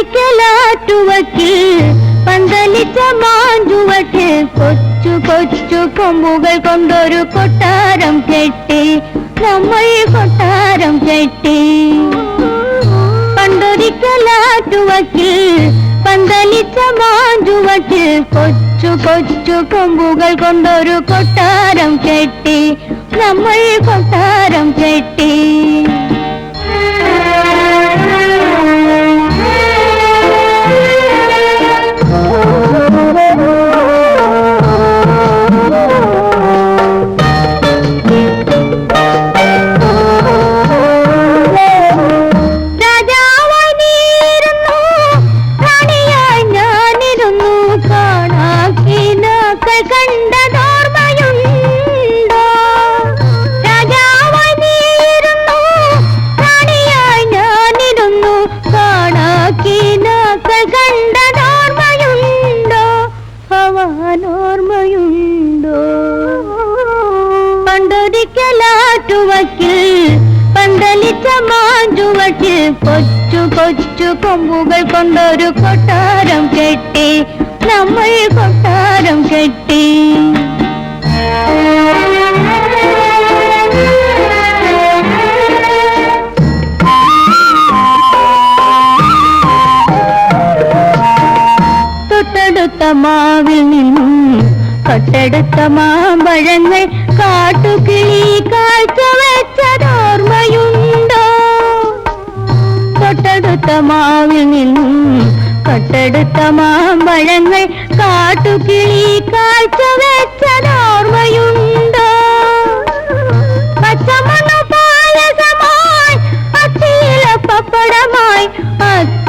പന്തലിക്കലാറ്റുവക്കിൽ പന്തലിച്ച മാഞ്ചുവട്ടിൽ കൊച്ചു കൊച്ചു കൊമ്പുകൾ കൊണ്ടൊരു കൊട്ടാരം കെട്ടി നമ്മൾ കൊട്ടാരം കെട്ടി. പണ്ടൊരിക്കലാറ്റുവക്കിൽ പന്തലിച്ച മാഞ്ചുവട്ടിൽ കൊച്ചു കൊച്ചു കൊമ്പുകൾ കൊണ്ടൊരു കൊട്ടാരം കെട്ടി നമ്മൾ കൊട്ടാരം കെട്ടി. കൊച്ചു കൊച്ചു കൊമ്പുകൾ കൊണ്ടൊരു കൊട്ടാരം കെട്ടി. നമ്മൾ കൊട്ടാരം കെട്ടി. തൊട്ടടുത്ത മാവിൽ നിന്നും തൊട്ടടുത്ത മാമ്പഴങ്ങൾ കാട്ടുകിളി കാഴ്ച വെച്ചതോർമ്മയുണ്ടോ? തൊട്ടടുത്ത മാവിൽ നിന്നും തൊട്ടടുത്ത മാമ്പഴങ്ങൾ കാട്ടുകിളി കാഴ്ച വെച്ചതോർമ്മയുണ്ടോ പച്ചമണ്ണു പായസമായി പപ്പടമായി അത്ത